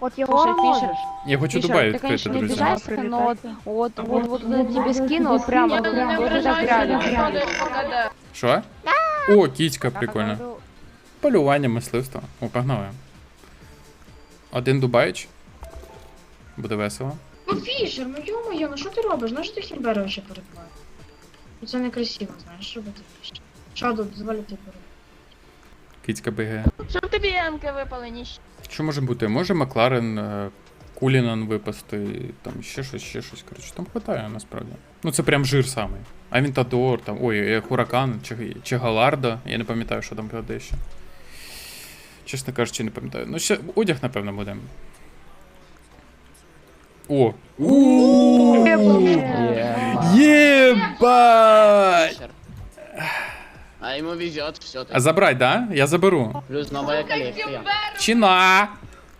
От його Фішер, можеш. Я хочу Дубай ти, відкрити, конечно, не друзі. обижайся, но вот, вот, вот, вот, вот тебе скину, вот прямо, вот, не вот в ПКД. Що? О, кіцька прикольна. Так, Полювання, мисливство. О, погнали. Один Дубайч. Буде весело. Ну Фішер, ну йо-моє, ну що ти робиш? Ну що ти Хімбера ще перебиваєш? Ну це некрасиво, знаєш, робити Фішер. Шаду, дозволю тебе перебивати. Кіцька БГ. Щоб тобі ямки випали, ніщ. Що може бути? Може Макларен, е, Кулінан випасти, там ще щось, ще щось. Коротше, там хватає насправді. Ну це прям жир самий. Авінтадор, там, ой, е, Хуракан чи, чи Галардо. Я не пам'ятаю, що там буде ще. Чесно кажучи, не пам'ятаю. Ну, ще одяг, напевно, буде. О! Єбать! А ему везет все. А забрать, да? Я заберу. Плюс новая коллекция. Чина!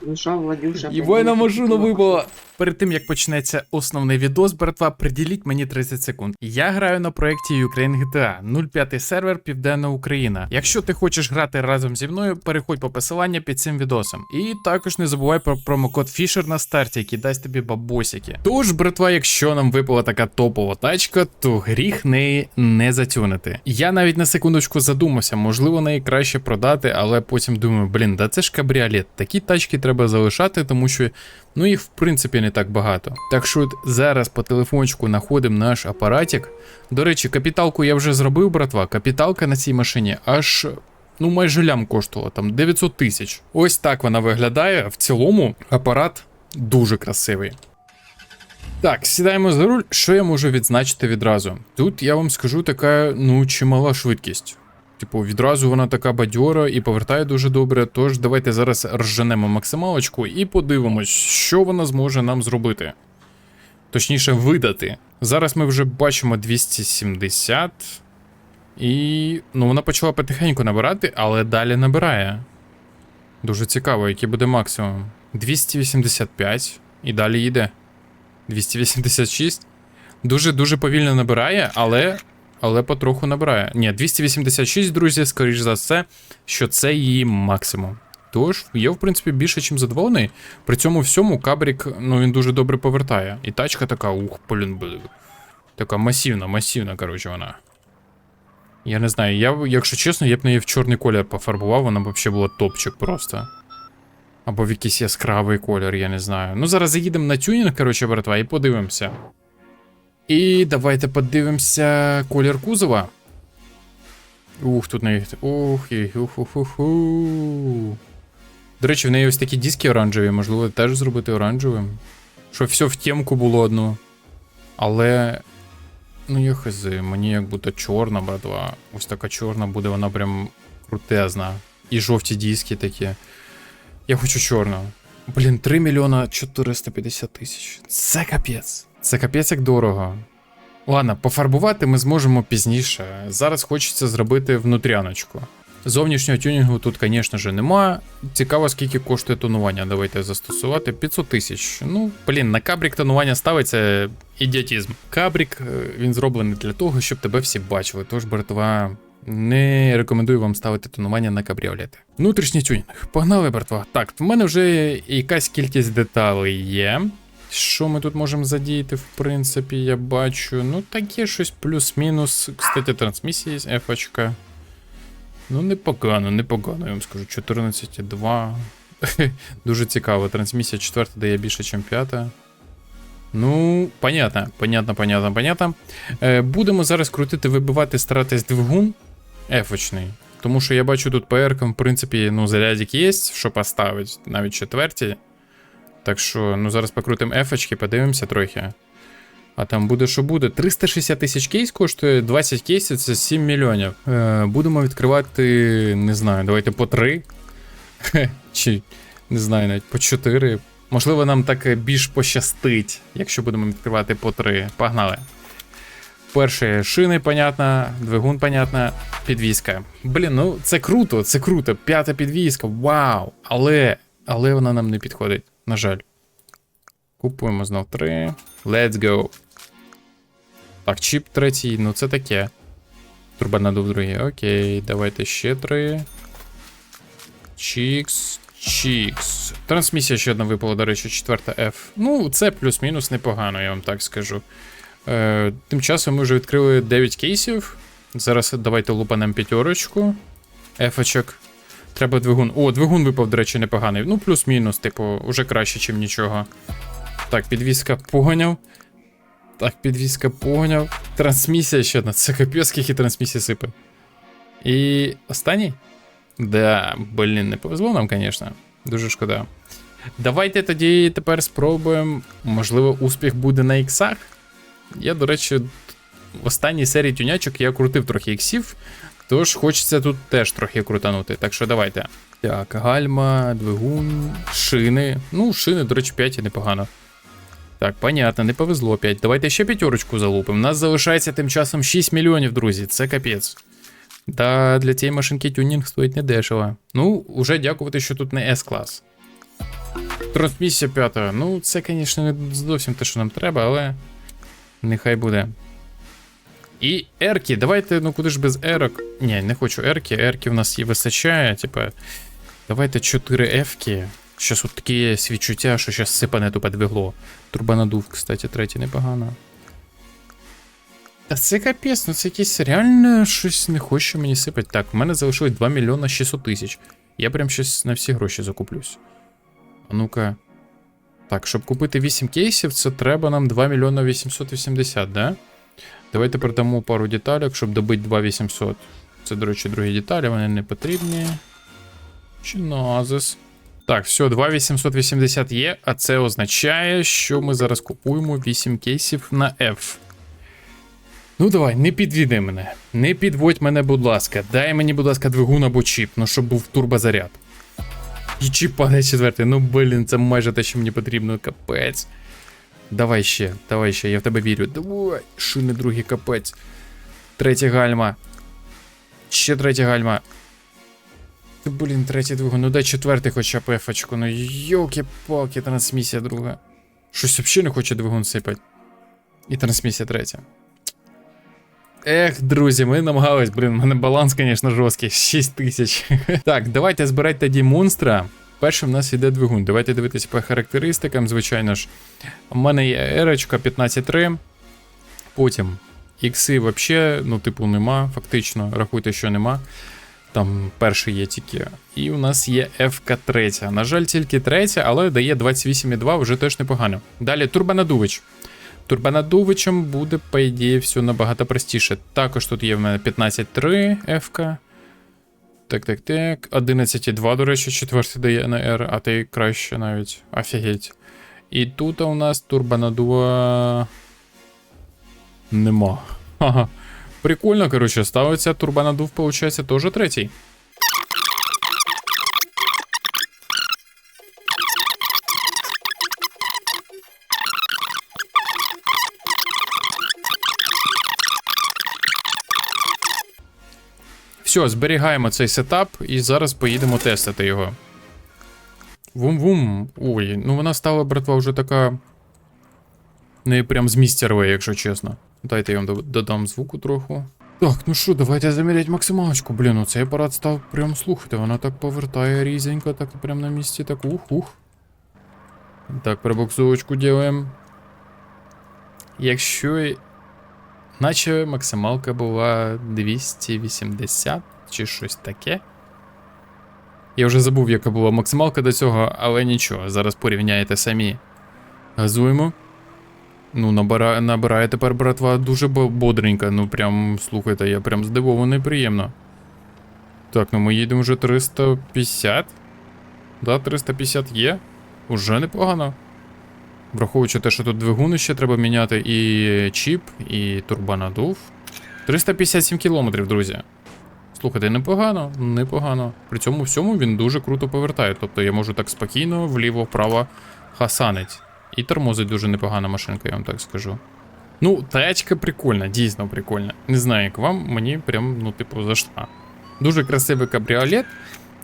Ну шо, Владюша? І воїна машину вибило. Перед тим як почнеться основний відос, братва, приділіть мені 30 секунд. Я граю на проєкті Ukraine GTA 05 сервер Південна Україна. Якщо ти хочеш грати разом зі мною, переходь по посиланню під цим відосом. І також не забувай про промокод Fisher на старті, який дасть тобі бабосики. Тож, братва, якщо нам випала така топова тачка, то гріх неї не затюнити. Я навіть на секундочку задумався, можливо, неї краще продати, але потім думаю, блін, да це ж кабріолет. Такі тачки треба залишати, тому що ну їх в принципі не так багато. Так що зараз по телефончику знаходимо наш апаратик. До речі, капіталку я вже зробив, братва. Капіталка на цій машині аж. Ну, майже лям коштувала, там 900 тисяч. Ось так вона виглядає. В цілому апарат дуже красивий. Так, сідаємо за руль. Що я можу відзначити відразу? Тут я вам скажу така, ну, чимала швидкість. Типу, відразу вона така бадьора і повертає дуже добре. Тож давайте зараз ржанемо максималочку і подивимось, що вона зможе нам зробити. Точніше, видати. Зараз ми вже бачимо 270. І. Ну, вона почала потихеньку набирати, але далі набирає. Дуже цікаво, який буде максимум. 285 і далі йде. 286. Дуже-дуже повільно набирає, але. Але потроху набирає. Ні, 286, друзі, скоріш за все, що це її максимум. Тож, я, в принципі, більше, чим задоволений. При цьому всьому кабрік, ну, він дуже добре повертає. І тачка така, ух, блін. Така масивна, масивна, коротше, вона. Я не знаю, я, якщо чесно, я б неї в чорний колір пофарбував, вона б взагалі була топчик просто. Або в якийсь яскравий колір, я не знаю. Ну, зараз заїдемо на тюнінг, коротше, братва, і подивимося. І давайте подивимося колір кузова. Ух, тут. Ух, ух, ух, ух, ух. До речі, в неї ось такі диски оранжеві, можливо, теж зробити оранжевим. Щоб все в темку було одну. Але. Ну, я хз, мені як будто чорна, братва. Ось така чорна буде, вона прям крутезна. І жовті диски такі. Я хочу чорну. Блін, 3 мільйона 450 тисяч. Це капець. Це капець як дорого. Ладно, пофарбувати ми зможемо пізніше. Зараз хочеться зробити внутряночку. Зовнішнього тюнінгу тут, звісно ж, нема. Цікаво, скільки коштує тонування. Давайте застосувати 500 тисяч. Ну, блін, на кабрік тонування ставиться ідіотізм. Кабрік е, він зроблений для того, щоб тебе всі бачили. Тож, братва, не рекомендую вам ставити тонування на кабріолети. Внутрішній тюнінг. Погнали, братва. Так, в мене вже якась кількість деталей є. Що ми тут можемо задіяти, в принципі, я бачу. Ну, таке щось плюс-мінус. Кстати, трансмісія є F. Ну, непогано, непогано, я вам скажу. 14,2. Дуже цікаво. Трансмісія 4 дає більше, ніж 5. Ну, понятно, понятно, понятно, понятно. Е, будемо зараз крутити, вибивати, старатись двигун F-очний. Тому що я бачу тут ПР, в принципі, ну, зарядик є, що поставити, навіть четверті. Так що, ну зараз покрутимо F, подивимося трохи. А там буде, що буде. 360 тисяч кейс коштує, 20 кейсів це 7 мільйонів. Е, будемо відкривати, не знаю, давайте по 3. Чи не знаю, навіть по 4. Можливо, нам так більш пощастить, якщо будемо відкривати по 3. Погнали. Перше шини, понятно, двигун, понятно, підвізка. Блін, ну це круто, це круто. П'ята підвізка, вау! Але, але вона нам не підходить, на жаль. Купуємо знов 3. Let's go. Так, чіп третій, ну це таке. Турбонадув другий. Окей, давайте ще 3. Чікс, Чікс. Трансмісія ще одна випала, до речі, четверта F. Ну, це плюс-мінус непогано, я вам так скажу. Е, тим часом ми вже відкрили 9 кейсів. Зараз давайте лупанем п'ятерочку. Ефочок. Треба двигун. О, двигун випав, до речі, непоганий. Ну, плюс-мінус, типу, уже краще, ніж нічого. Так, підвізка поганяв. Так, підвізка поганяв. Трансмісія ще одна. Це капець, скільки трансмісія сипе. І останній? Да, блін, не повезло нам, звісно. Дуже шкода. Давайте тоді тепер спробуємо. Можливо, успіх буде на іксах. Я, до речі, в останній серії тюнячок я крутив трохи іксів, тож хочеться тут теж трохи крутанути. Так що давайте. Так, гальма, двигун, шини. Ну, шини, до речі, 5 і непогано. Так, понятно, не повезло 5. Давайте ще п'ятерочку залупимо. У нас залишається тим часом 6 мільйонів, друзі. Це капець. Та для цієї машинки тюнінг стоїть недешево. Ну, уже дякувати, що тут не S-клас. Трансмісія п'ята. Ну, це, звісно, не зовсім те, що нам треба, але нехай буде. І ерки, давайте, ну куди ж без ерок. Ні, не хочу ерки, ерки в нас і вистачає. Типа, давайте 4 ефки. Щас от такі є відчуття, що щас сипане тупе двигло. Турбонадув, кстати, третій непогано. Та це капець, ну це якесь реально щось не хоче мені сипать. Так, в мене залишилось 2 мільйона 600 тисяч. Я прям щось на всі гроші закуплюсь. А ну-ка. Так, щоб купити 8 кейсів, це треба нам 2 мільйона 880, да? Давайте продамо пару деталек, щоб добити 2800. Це, до речі, другі деталі, вони не потрібні. Чиназис. Так, все, 2880 є, а це означає, що ми зараз купуємо 8 кейсів на F. Ну давай, не підвіди мене. Не підводь мене, будь ласка. Дай мені, будь ласка, двигун або чіп, ну щоб був турбозаряд. І чіп падає четвертий. Ну блін, це майже те, що мені потрібно, капець. Давай ще, давай ще, я в тебе вірю. Давай, шини другий капець. Третя гальма. Ще третя гальма. Ти, блін, третій двигун. Ну дай четвертий хоча б ефочку. Ну йолки-палки, трансмісія друга. Щось взагалі не хоче двигун сипать. І трансмісія третя. Ех, друзі, ми намагались, блін, у мене баланс, звісно, жорсткий. 6 тисяч. так, давайте збирати тоді монстра. Першим в нас іде двигун. Давайте дивитися по характеристикам, звичайно ж. У мене є ерочка 15.3. Потім ікси взагалі, ну, типу, нема, фактично. Рахуйте, що нема. Там перший є тільки. І у нас є FK 3. На жаль, тільки третя, але дає 28,2, вже теж непогано. Далі турбонадувич. Турбонадувичем буде, по ідеї, все набагато простіше. Також тут є в мене 15.3 FK. Так, так, так. 11,2, до речі, четвертий дає на R, а ти краще навіть. Офігеть. І тут у нас турбонадува. Нема. Ага. Прикольно, коротше, ставиться турбонадув, виходить, теж третій. Все, зберігаємо цей сетап і зараз поїдемо тестити його. Вум-вум. Ой, ну вона стала, братва, вже така. Не прям з місця рве, якщо чесно. Дайте я вам додам звуку трохи. Так, ну що, давайте заміряти максималочку. Блін, ну цей апарат став прям слухайте, вона так повертає різенько, так прям на місці, так ух-ух. Так, пробуксовочку делаем. Якщо. Наче максималка була 280 чи щось таке. Я вже забув, яка була максималка до цього, але нічого, зараз порівняєте самі. Газуємо. Ну, набирає, набирає тепер братва дуже бо- бодренько. Ну, прям, слухайте, я прям здивований приємно. Так, ну ми їдемо вже 350. Да, 350 є. Уже непогано. Враховуючи те, що тут двигуни ще треба міняти, і чіп, і турбонадув. 357 кілометрів, друзі. Слухайте, непогано, непогано. При цьому всьому він дуже круто повертає. Тобто я можу так спокійно вліво-вправо хасанить. І тормозить дуже непогана машинка, я вам так скажу. Ну, тачка прикольна, дійсно прикольна. Не знаю, як вам, мені прям, ну, типу, зайшла. Дуже красивий кабріолет.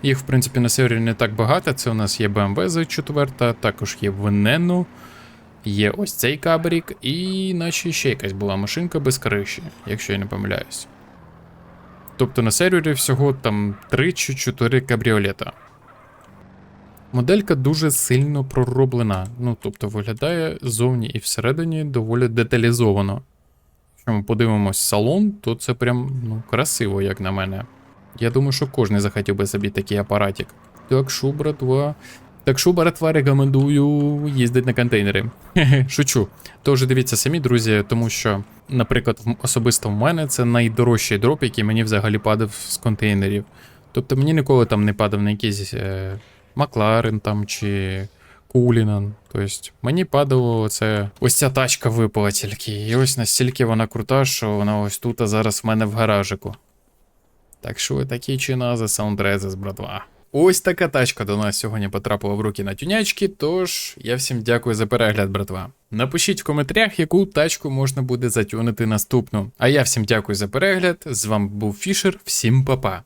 Їх, в принципі, на сервері не так багато. Це у нас є BMW Z4, також є Veneno, є ось цей кабрік, і наче ще якась була машинка без криші, якщо я не помиляюсь. Тобто на сервері всього там 3 чи 4 кабріолета. Моделька дуже сильно пророблена. Ну, тобто виглядає ззовні і всередині доволі деталізовано. Якщо ми подивимось салон, то це прям ну, красиво, як на мене. Я думаю, що кожен захотів би собі такий апаратик. Так що, братва. Так що, братва, рекомендую їздити на контейнери. Шучу. Тож дивіться самі, друзі, тому що, наприклад, особисто в мене це найдорожчий дроп, який мені взагалі падав з контейнерів. Тобто мені ніколи там не падав на якийсь е, Макларен там чи Кулінан. Тобто мені падало це. Ось ця тачка випала тільки. І ось настільки вона крута, що вона ось тут, а зараз в мене в гаражику. Так що такі чина за саундрезес, братва. Ось така тачка до нас сьогодні потрапила в руки на тюнячки, тож я всім дякую за перегляд, братва. Напишіть в коментарях, яку тачку можна буде затюнити наступну. А я всім дякую за перегляд. З вами був Фішер, всім па-па.